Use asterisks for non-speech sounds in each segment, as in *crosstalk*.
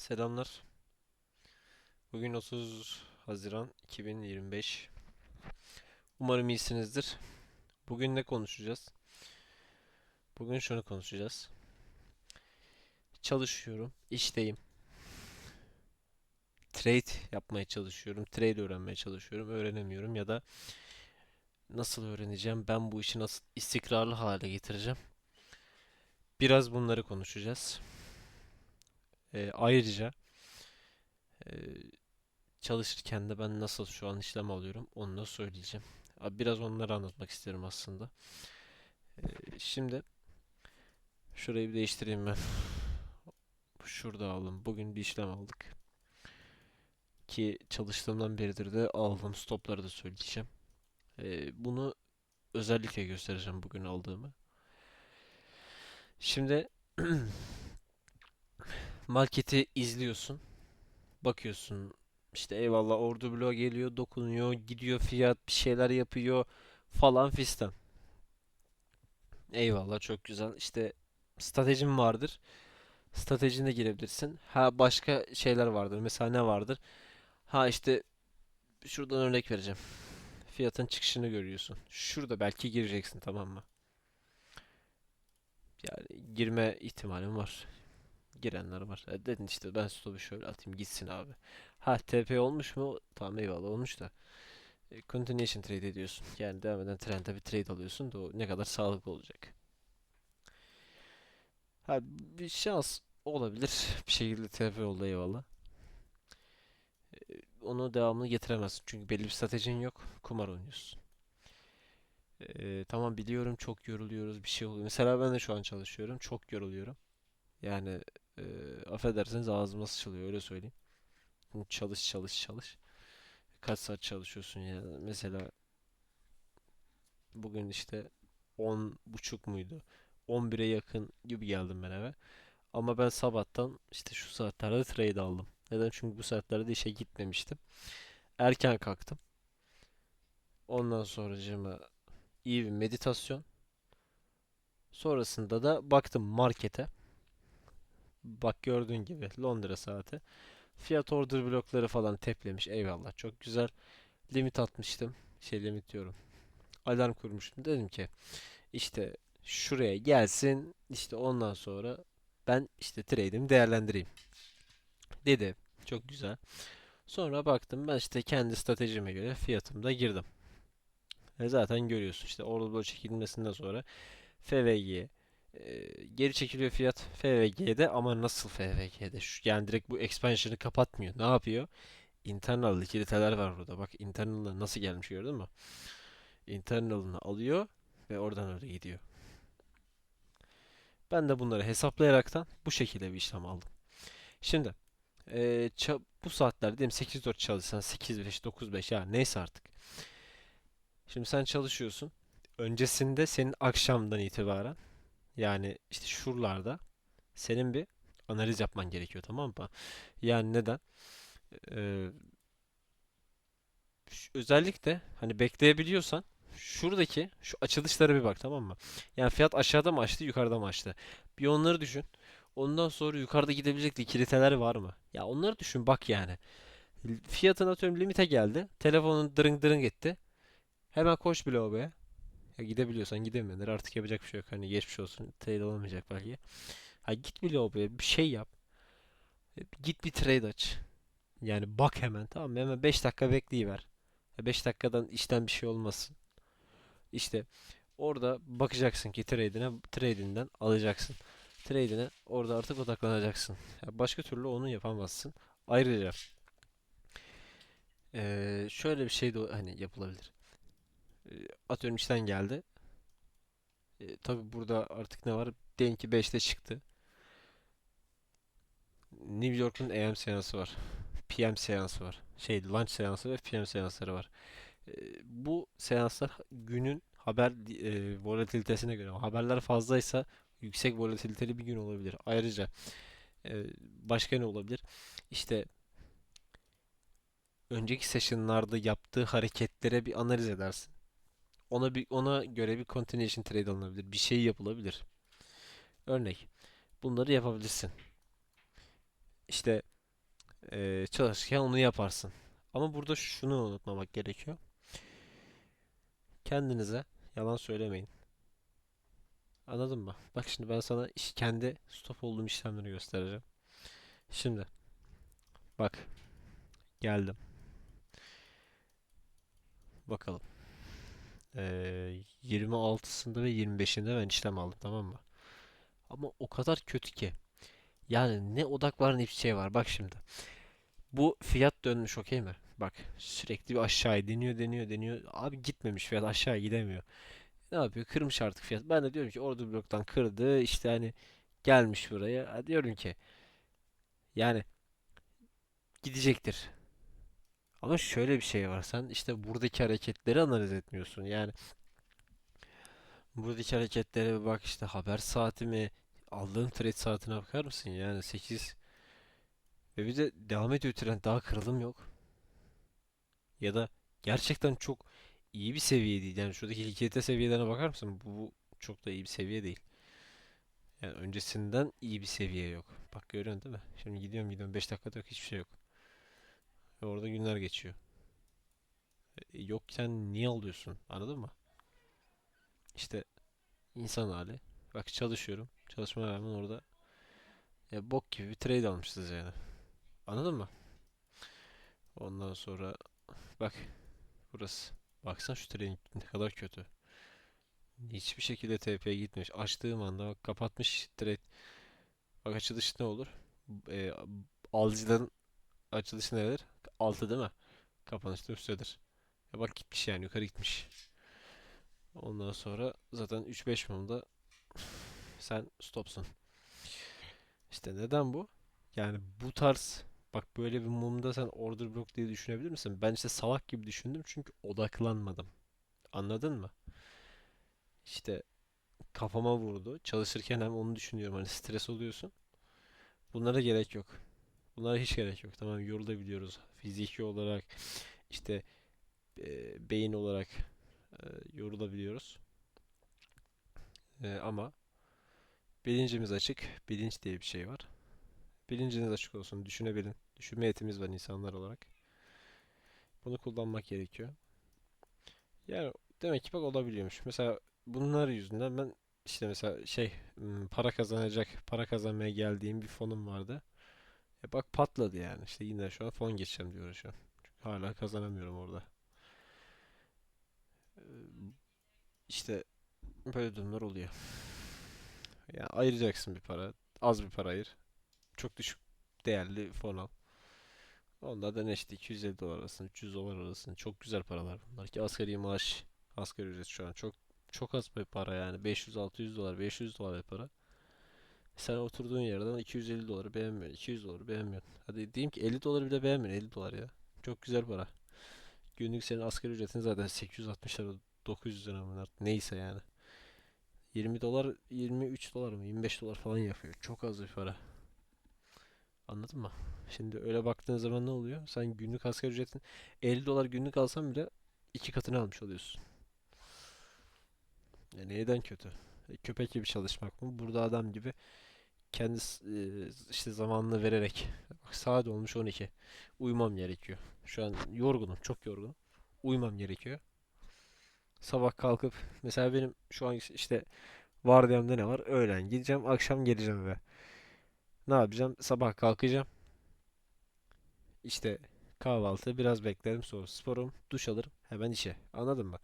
Selamlar. Bugün 30 Haziran 2025. Umarım iyisinizdir. Bugün ne konuşacağız? Bugün şunu konuşacağız. Çalışıyorum, işteyim. Trade yapmaya çalışıyorum, trade öğrenmeye çalışıyorum, öğrenemiyorum ya da nasıl öğreneceğim, ben bu işi nasıl istikrarlı hale getireceğim. Biraz bunları konuşacağız. Ee, ayrıca e, çalışırken de ben nasıl şu an işlem alıyorum onu da söyleyeceğim. Biraz onları anlatmak isterim aslında. Ee, şimdi şurayı bir değiştireyim ben. Şurada aldım. Bugün bir işlem aldık. Ki çalıştığımdan beridir de aldığım stopları da söyleyeceğim. Ee, bunu özellikle göstereceğim bugün aldığımı. Şimdi *clears throat* marketi izliyorsun. Bakıyorsun işte eyvallah ordu bloğu geliyor, dokunuyor, gidiyor fiyat bir şeyler yapıyor falan fistan. Eyvallah çok güzel. İşte stratejin vardır. Stratejine girebilirsin. Ha başka şeyler vardır. Mesela ne vardır? Ha işte şuradan örnek vereceğim. Fiyatın çıkışını görüyorsun. Şurada belki gireceksin tamam mı? Yani girme ihtimalin var. Girenler var. E dedin işte ben stopu şöyle atayım gitsin abi. Ha TP olmuş mu? Tamam eyvallah olmuş da. E, continuation trade ediyorsun. Yani devam eden trendde bir trade alıyorsun da o ne kadar sağlıklı olacak. Ha bir şans olabilir. *laughs* Bir şekilde TP oldu eyvallah. Onu devamlı getiremezsin. Çünkü belli bir stratejin yok. Kumar oynuyorsun. E, tamam biliyorum çok yoruluyoruz bir şey oluyor. Mesela ben de şu an çalışıyorum. Çok yoruluyorum. Yani e, affedersiniz ağzıma sıçılıyor öyle söyleyeyim. Çalış çalış çalış. Kaç saat çalışıyorsun ya? Mesela bugün işte 10 buçuk muydu? 11'e yakın gibi geldim ben eve. Ama ben sabahtan işte şu saatlerde trade aldım. Neden? Çünkü bu saatlerde işe gitmemiştim. Erken kalktım. Ondan sonracığıma iyi bir meditasyon. Sonrasında da baktım markete. Bak gördüğün gibi Londra saati. Fiyat order blokları falan teplemiş. Eyvallah. Çok güzel. Limit atmıştım. Şey limit diyorum. Alarm kurmuştum. Dedim ki işte şuraya gelsin. İşte ondan sonra ben işte trade'imi değerlendireyim. Dedi. Çok güzel. Sonra baktım ben işte kendi stratejime göre fiyatımda girdim. E zaten görüyorsun işte order bloğu çekilmesinden sonra FVG'ye e, geri çekiliyor fiyat FVG'de ama nasıl FVG'de? Şu, yani direkt bu expansion'ı kapatmıyor. Ne yapıyor? Internal likiditeler var burada. Bak internal'ına nasıl gelmiş gördün mü? Internal'ını alıyor ve oradan öyle gidiyor. Ben de bunları hesaplayaraktan bu şekilde bir işlem aldım. Şimdi e, bu saatlerde diyelim 8-4 çalışsan 8-5, 9-5 ya neyse artık. Şimdi sen çalışıyorsun. Öncesinde senin akşamdan itibaren yani işte şuralarda senin bir analiz yapman gerekiyor tamam mı? Yani neden? Ee, özellikle hani bekleyebiliyorsan şuradaki şu açılışlara bir bak tamam mı? Yani fiyat aşağıda mı açtı, yukarıda mı açtı? Bir onları düşün. Ondan sonra yukarıda gidebilecek likiditeler var mı? Ya onları düşün bak yani. Fiyatın atıyorum limite geldi. Telefonun dırın dırın etti. Hemen koş o be. Ya gidebiliyorsan gidemiyorlar. Artık yapacak bir şey yok. Hani geçmiş olsun. Trade alamayacak belki. Ha git bile o be. Bir şey yap. E, Git bir trade aç. Yani bak hemen tamam mı? Hemen 5 dakika bekleyiver. 5 dakikadan işten bir şey olmasın. İşte orada bakacaksın ki trade'ine, trade'inden alacaksın. Trade'ine orada artık odaklanacaksın. Ya başka türlü onu yapamazsın. Ayrıca eee, şöyle bir şey de hani yapılabilir. Eee, atıyorum işten geldi. E, tabii burada artık ne var? Diyelim ki 5'te çıktı. New York'un AM seansı var. PM seansı var. Şey, lunch seansı ve PM seansları var. E, bu seanslar günün haber e, volatilitesine göre. Haberler fazlaysa yüksek volatiliteli bir gün olabilir. Ayrıca e, başka ne olabilir? İşte önceki session'larda yaptığı hareketlere bir analiz edersin. Ona bir ona göre bir continuation trade alınabilir. Bir şey yapılabilir. Örnek. Bunları yapabilirsin. İşte Ee, çalışırken onu yaparsın. Ama burada şunu unutmamak gerekiyor. Kendinize yalan söylemeyin. Anladın mı? Bak şimdi ben sana iş- kendi stop olduğum işlemleri göstereceğim. Şimdi bak geldim. Bakalım. Ee, 26'sında ve 25'inde ben işlem aldım tamam mı? Ama o kadar kötü ki. Yani ne odak var ne bir şey var. Bak şimdi. Bu fiyat dönmüş okey mi? Bak sürekli bir aşağıya deniyor deniyor deniyor. Abi gitmemiş fiyat aşağı gidemiyor. Ne yapıyor? Kırmış artık fiyat. Ben de diyorum ki order bloktan kırdı. İşte hani gelmiş buraya. Diyorum ki yani gidecektir. Ama şöyle bir şey var. Sen işte buradaki hareketleri analiz etmiyorsun. Yani buradaki hareketlere bir bak işte haber saati mi? Aldığın trade saatine bakar mısın? Yani 8 ve bir de devam ediyor trend daha kırılım yok. Ya da gerçekten çok iyi bir seviye değil. Yani şuradaki likidite seviyelerine bakar mısın? Bu, bu çok da iyi bir seviye değil. Yani öncesinden iyi bir seviye yok. Bak görüyorsun değil mi? Şimdi gidiyorum gidiyorum 5 dakikada yok hiçbir şey yok. Ve orada günler geçiyor. E, yokken niye alıyorsun? Anladın mı? İşte insan hali. Bak çalışıyorum. Çalışmaya rağmen orada ya bok gibi bir trade almışız yani. Anladın mı? Ondan sonra bak burası. Baksan şu trading ne kadar kötü. Hiçbir şekilde TP'ye gitmiş. Açtığım anda bak kapatmış trade. Bak açılış ne olur? E, alıcıların açılışı nedir? Altı değil mi? Kapanışta üsttedir. Ya bak gitmiş yani yukarı gitmiş. Ondan sonra zaten 3-5 mumda sen stopsun. İşte neden bu? Yani bu tarz bak böyle bir mumda sen order block diye düşünebilir misin? Ben işte salak gibi düşündüm çünkü odaklanmadım. Anladın mı? İşte kafama vurdu. Çalışırken hem onu düşünüyorum. Hani stres oluyorsun. Bunlara gerek yok. Bunlara hiç gerek yok. Tamam yorulabiliyoruz. Fiziki olarak işte e, beyin olarak e, yorulabiliyoruz. E, ama bilincimiz açık. Bilinç diye bir şey var. Bilinciniz açık olsun. Düşünebilin. Düşünme yetimiz var insanlar olarak. Bunu kullanmak gerekiyor. Yani demek ki bak olabiliyormuş. Mesela bunlar yüzünden ben işte mesela şey m, para kazanacak, para kazanmaya geldiğim bir fonum vardı. E bak patladı yani. İşte yine şu an fon geçeceğim şu an. Çünkü hala kazanamıyorum orada. E, İşte böyle durumlar oluyor. Yani ayıracaksın bir para. Az bir para ayır. Çok düşük değerli fon al. Onda da ne işte 250 dolar arasında, 300 dolar arasında çok güzel paralar bunlar ki asgari maaş, asgari ücret şu an çok çok az bir para yani 500-600 dolar, 500 dolar bir para. Sen oturduğun yerden 250 doları beğenmiyorsun, 200 doları beğenmiyorsun. Hadi diyeyim ki 50 doları bile beğenmiyorsun, 50 dolar ya. Çok güzel para. Günlük senin asgari ücretin zaten 860 lira, 900 lira mı neyse yani. 20 dolar, 23 dolar mı, 25 dolar falan yapıyor. Çok az bir para. Anladın mı? Şimdi öyle baktığın zaman ne oluyor? Sen günlük asgari ücretin 50 dolar günlük alsan bile iki katını almış oluyorsun. E neyden kötü? E köpek gibi çalışmak mı? Burada adam gibi kendi s- e, işte zamanını vererek saat olmuş 12. Uyumam gerekiyor. Şu an yorgunum, çok yorgunum. Uyumam gerekiyor. Sabah kalkıp mesela benim şu an işte vardiyamda ne var? Öğlen gideceğim, akşam geleceğim eve. Ne yapacağım? Sabah kalkacağım. İşte kahvaltı, biraz beklerim, sonra sporum, duş alırım, hemen işe. Anladın mı?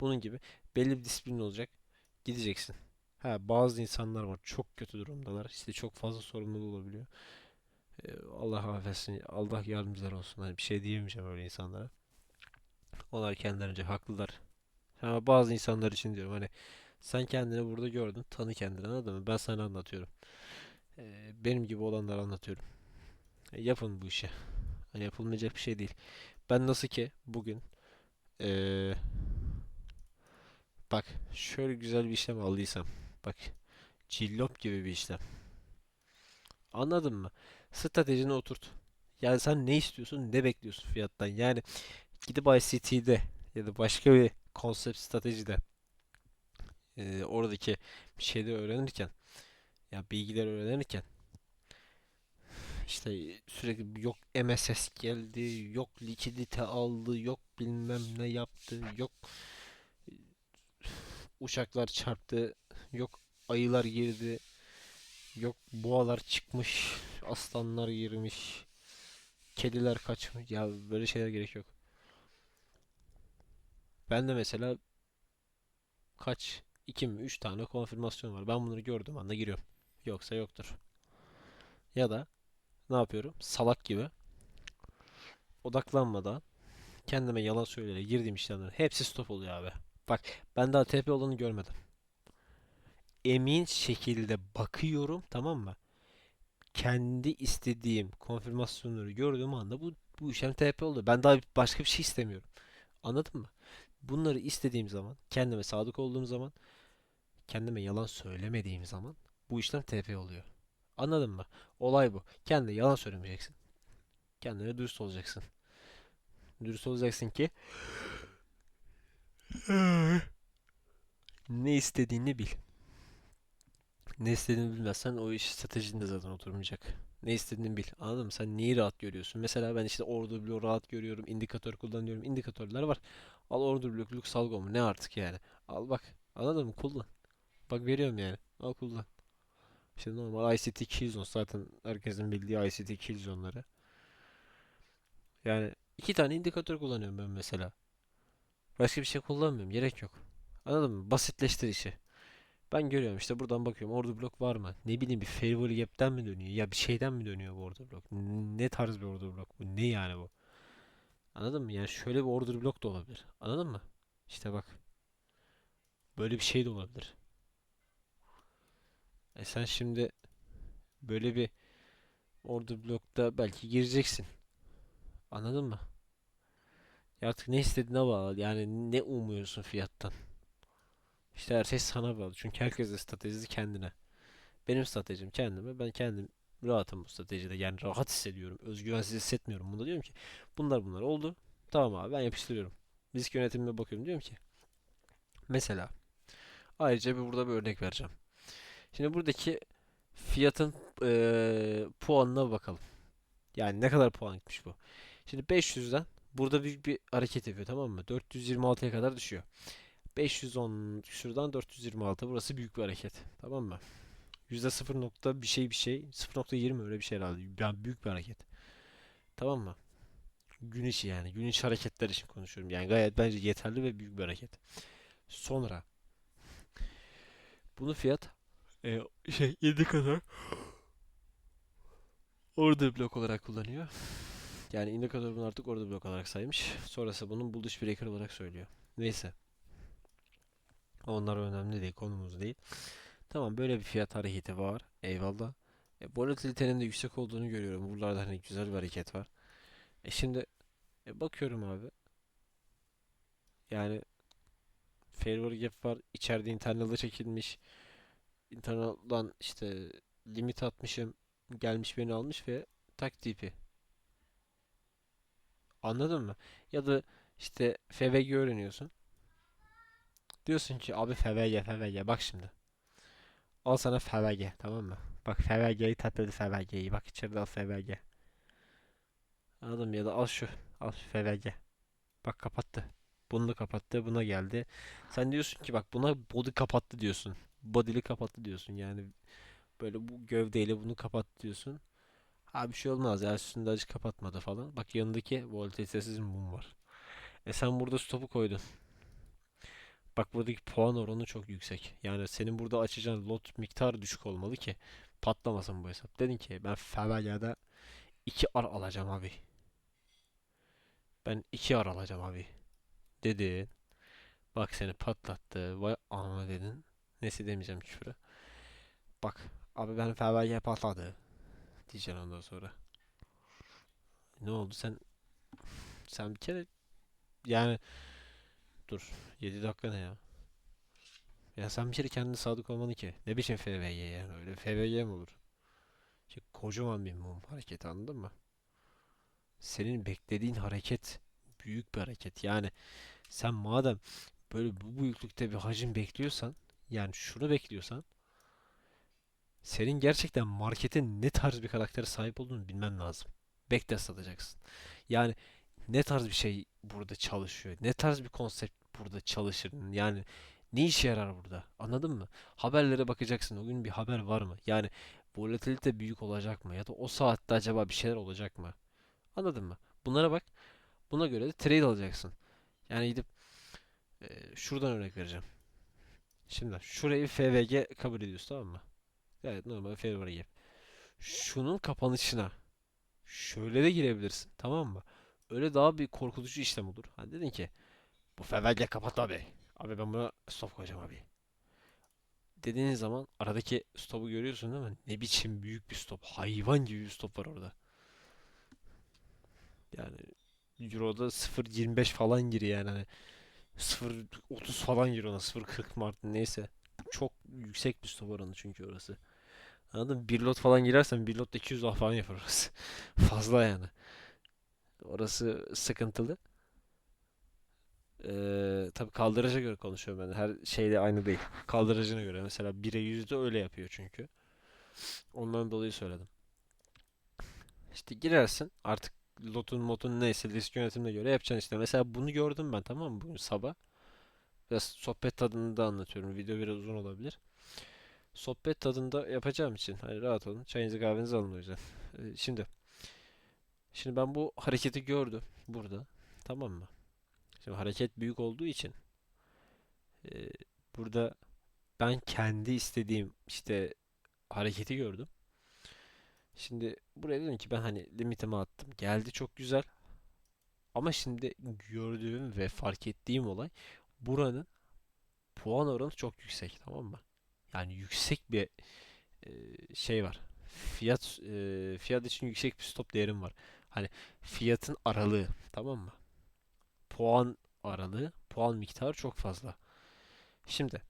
Bunun gibi belli bir disiplin olacak. Gideceksin. Ha bazı insanlar var çok kötü durumdalar. İşte çok fazla sorumluluğu olabiliyor. Ee, Allah affetsin. Allah yardımcılar olsun. Hani bir şey diyemeyeceğim öyle insanlara. Onlar kendilerince haklılar. Ama bazı insanlar için diyorum hani sen kendini burada gördün. Tanı kendini anladın mı? Ben sana anlatıyorum. Ee, benim gibi olanları anlatıyorum. E, yapın bu işi. Hani yapılmayacak bir şey değil. Ben nasıl ki bugün ee, bak şöyle güzel bir işlem aldıysam bak cillop gibi bir işlem. Anladın mı? Stratejini oturt. Yani sen ne istiyorsun, ne bekliyorsun fiyattan? Yani gidip ICT'de ya da başka bir konsept stratejide ee, oradaki bir şeyleri öğrenirken ya bilgileri öğrenirken İşte sürekli yok MSS geldi, yok likidite aldı, yok bilmem ne yaptı, yok uçaklar çarptı, yok ayılar girdi, yok boğalar çıkmış, aslanlar girmiş, kediler kaçmış. Ya böyle şeyler gerek yok. Ben de mesela kaç, iki mi, üç tane konfirmasyon var. Ben bunları gördüğüm anda giriyorum. Yoksa yoktur. Ya da ne yapıyorum? Salak gibi odaklanmadan kendime yalan söyleyerek girdiğim işlemlerin hepsi stop oluyor abi. Bak ben daha TP olanı görmedim. Emin şekilde bakıyorum tamam mı? Kendi istediğim konfirmasyonları gördüğüm anda bu, bu işlem TP oldu. Ben daha başka bir şey istemiyorum. Anladın mı? Bunları istediğim zaman, kendime sadık olduğum zaman, kendime yalan söylemediğim zaman bu işlem TP oluyor. Anladın mı? Olay bu. Kendine yalan söylemeyeceksin. Kendine dürüst olacaksın. Dürüst olacaksın ki ne istediğini bil. Ne istediğini bilmezsen o iş stratejinde zaten oturmayacak. Ne istediğini bil. Anladın mı? Sen neyi rahat görüyorsun? Mesela ben işte order bloğu rahat görüyorum. indikatör kullanıyorum. İndikatörler var. Al order block, lux algo mu? Ne artık yani? Al bak. Anladın mı? Kullan. Bak veriyorum yani. Al kullan. İşte normal ICT Killzone zaten herkesin bildiği ICT Killzone'ları. Yani iki tane indikatör kullanıyorum ben mesela. Başka bir şey kullanmıyorum. Gerek yok. Anladın mı? Basitleştir işi. Ben görüyorum işte buradan bakıyorum. Order block var mı? Ne bileyim bir favor gap'ten mi dönüyor? Ya bir şeyden mi dönüyor bu order block? Ne tarz bir order block bu? Ne yani bu? Anladın mı? Yani şöyle bir order block da olabilir. Anladın mı? İşte bak. Böyle bir şey de olabilir. E sen şimdi böyle bir order block'ta belki gireceksin. Anladın mı? Ya artık ne istediğine bağlı. Yani ne umuyorsun fiyattan? İşte her şey sana bağlı. Çünkü herkesin stratejisi kendine. Benim stratejim kendime. Ben kendim rahatım bu stratejide. Yani rahat hissediyorum. Özgüvensiz hissetmiyorum. Bunda diyorum ki bunlar bunlar oldu. Tamam abi ben yapıştırıyorum. Risk yönetimine bakıyorum. Diyorum ki mesela ayrıca bir burada bir örnek vereceğim. Şimdi buradaki fiyatın eee, puanına bakalım. Yani ne kadar puan gitmiş bu. Şimdi 500'den burada büyük bir hareket yapıyor tamam mı? 426'ya kadar düşüyor. 510 şuradan 426 burası büyük bir hareket. Tamam mı? %0 nokta bir şey bir şey 0.20 öyle bir şey herhalde. Yani büyük bir hareket. Tamam mı? Gün içi yani. Gün içi hareketler için konuşuyorum. Yani gayet bence yeterli ve büyük bir hareket. Sonra bunu fiyat e, şey 7 kadar *gasps* order blok olarak kullanıyor. Yani indikatör bunu artık order blok olarak saymış. Sonrası bunun bullish breaker olarak söylüyor. Neyse. Onlar önemli değil. Konumuz değil. Tamam böyle bir fiyat hareketi var. Eyvallah. E, volatilitenin de yüksek olduğunu görüyorum. Buralarda hani güzel bir hareket var. E şimdi e, bakıyorum abi. Yani Favor gap var. İçeride internal'da çekilmiş. Internal'dan işte limit atmışım. Gelmiş beni almış ve tak TP. Anladın mı? Ya da işte FVG öğreniyorsun. Diyorsun ki abi FVG FVG bak şimdi. Al sana FVG tamam mı? Bak FVG'yi tapladı FVG'yi. Bak içeride al FVG. Anladın mı? Ya da al şu. Al şu FVG. Bak kapattı. Bunu da kapattı. Buna geldi. Sen diyorsun ki bak buna body kapattı diyorsun. Body'li kapattı diyorsun. Yani böyle bu gövdeyle bunu kapattı diyorsun. Ha bir şey olmaz ya üstünde acı kapatmadı falan. Bak yanındaki volatilitesiz mum var. E sen burada stopu koydun. Bak buradaki puan oranı çok yüksek. Yani senin burada açacağın lot miktarı düşük olmalı ki patlamasın bu hesap. Dedin ki ben Fevalia'da 2 ar alacağım abi. Ben 2 ar alacağım abi. Dedin. Bak seni patlattı. Vay ana dedin. Nesi demeyeceğim küfürü. Bak abi ben Fevalia patladı. Diyeceksin ondan sonra. Ne oldu sen sen bir kere yani dur 7 dakika ne ya? Ya sen bir kere kendine sadık olmalı ki. Ne biçim FVY yani öyle FVY mi olur? Ki kocaman bir mum hareketi anladın mı? Senin beklediğin hareket büyük bir hareket. Yani sen madem böyle bu büyüklükte bir hacim bekliyorsan yani şunu bekliyorsan Senin gerçekten markete ne tarz bir karaktere sahip olduğunu bilmen lazım. Backtest satacaksın. Yani ne tarz bir şey burada çalışıyor? Ne tarz bir konsept burada çalışır? Yani ne işe yarar burada? Anladın mı? Haberlere bakacaksın. O gün bir haber var mı? Yani volatilite büyük olacak mı? Ya da o saatte acaba bir şeyler olacak mı? Anladın mı? Bunlara bak. Buna göre de trade alacaksın. Yani gidip e, şuradan örnek vereceğim. Şimdi şurayı FVG kabul ediyoruz tamam mı? Evet normal FVG. Şunun kapanışına şöyle de girebilirsin tamam mı? Öyle daha bir korkutucu işlem olur. Hani dedin ki bu FVG kapat abi. Abi ben buna stop koyacağım abi. Dediğin zaman aradaki stopu görüyorsun değil mi? Ne biçim büyük bir stop. Hayvan gibi bir stop var orada. Yani Euro'da 0.25 falan gir yani. Hani 0.30 falan gir ona. 0.40 mı artık neyse. Çok yüksek bir stop oranı çünkü orası. Anladın mı? Bir lot falan girersen bir lot 200 daha falan yapar orası. *laughs* Fazla yani. Orası sıkıntılı. Ee, tabii kaldıraca göre konuşuyorum ben. Her şeyde aynı değil. Kaldıracına göre. Mesela 1'e 100'de öyle yapıyor çünkü. Ondan dolayı söyledim. İşte girersin. Artık lotun motun neyse risk yönetimine göre yapacaksın işte. Mesela bunu gördüm ben tamam mı bugün sabah. Biraz sohbet tadında anlatıyorum. Video biraz uzun olabilir. Sohbet tadında yapacağım için. Hani rahat olun. Çayınızı kahvenizi alın o yüzden. Ee, Şimdi. Şimdi ben bu hareketi gördüm. Burada. Tamam mı? Şimdi hareket büyük olduğu için. e, burada ben kendi istediğim işte hareketi gördüm. Şimdi buraya dedim ki ben hani limitimi attım. Geldi çok güzel. Ama şimdi gördüğüm ve fark ettiğim olay buranın puan oranı çok yüksek. Tamam mı? Yani yüksek bir e, şey var. Fiyat e, fiyat için yüksek bir stop değerim var. Hani fiyatın aralığı tamam mı? Puan aralığı, puan miktarı çok fazla. Şimdi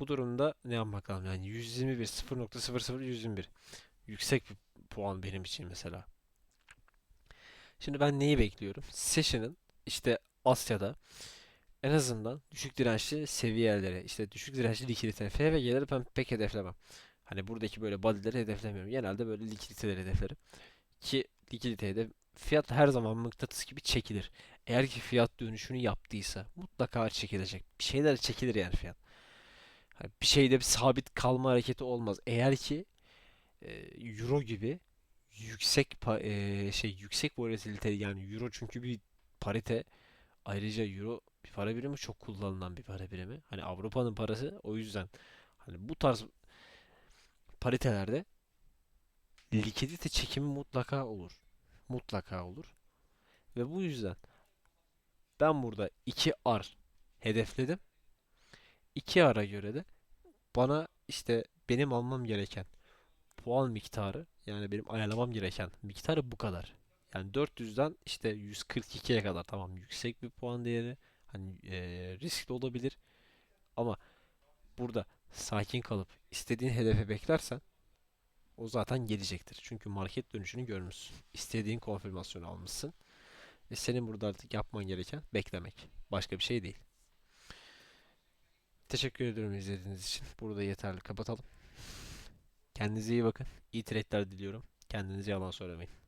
bu durumda ne yapmak lazım? Yani 121, 0.00, 121. Yüksek bir puan benim için mesela. Şimdi ben neyi bekliyorum? Session'ın işte Asya'da en azından düşük dirençli seviyelere, işte düşük dirençli likidite, F ve G'leri ben pek hedeflemem. Hani buradaki böyle body'leri hedeflemiyorum. Genelde böyle likiditeleri hedeflerim. Ki likiditeye de fiyat her zaman mıknatıs gibi çekilir. Eğer ki fiyat dönüşünü yaptıysa mutlaka çekilecek. Bir şeyler çekilir yani fiyat. Hani bir şeyde bir sabit kalma hareketi olmaz. Eğer ki e, Euro gibi yüksek e, şey yüksek volatilite yani Euro çünkü bir parite ayrıca Euro bir para birimi çok kullanılan bir para birimi. Hani Avrupa'nın parası o yüzden hani bu tarz paritelerde likidite çekimi mutlaka olur. Mutlaka olur. Ve bu yüzden ben burada 2R hedefledim. 2R'a göre de bana işte benim almam gereken puan miktarı yani benim ayarlamam gereken miktarı bu kadar. Yani 400'den işte 142'ye kadar tamam yüksek bir puan değeri hani eee, riskli olabilir ama burada sakin kalıp istediğin hedefe beklersen o zaten gelecektir. Çünkü market dönüşünü görmüşsün. İstediğin konfirmasyonu almışsın. Ve senin burada artık yapman gereken beklemek. Başka bir şey değil. Teşekkür ediyorum izlediğiniz için. Burada yeterli. Kapatalım. Kendinize iyi bakın. İyi trade'ler diliyorum. Kendinize yalan söylemeyin.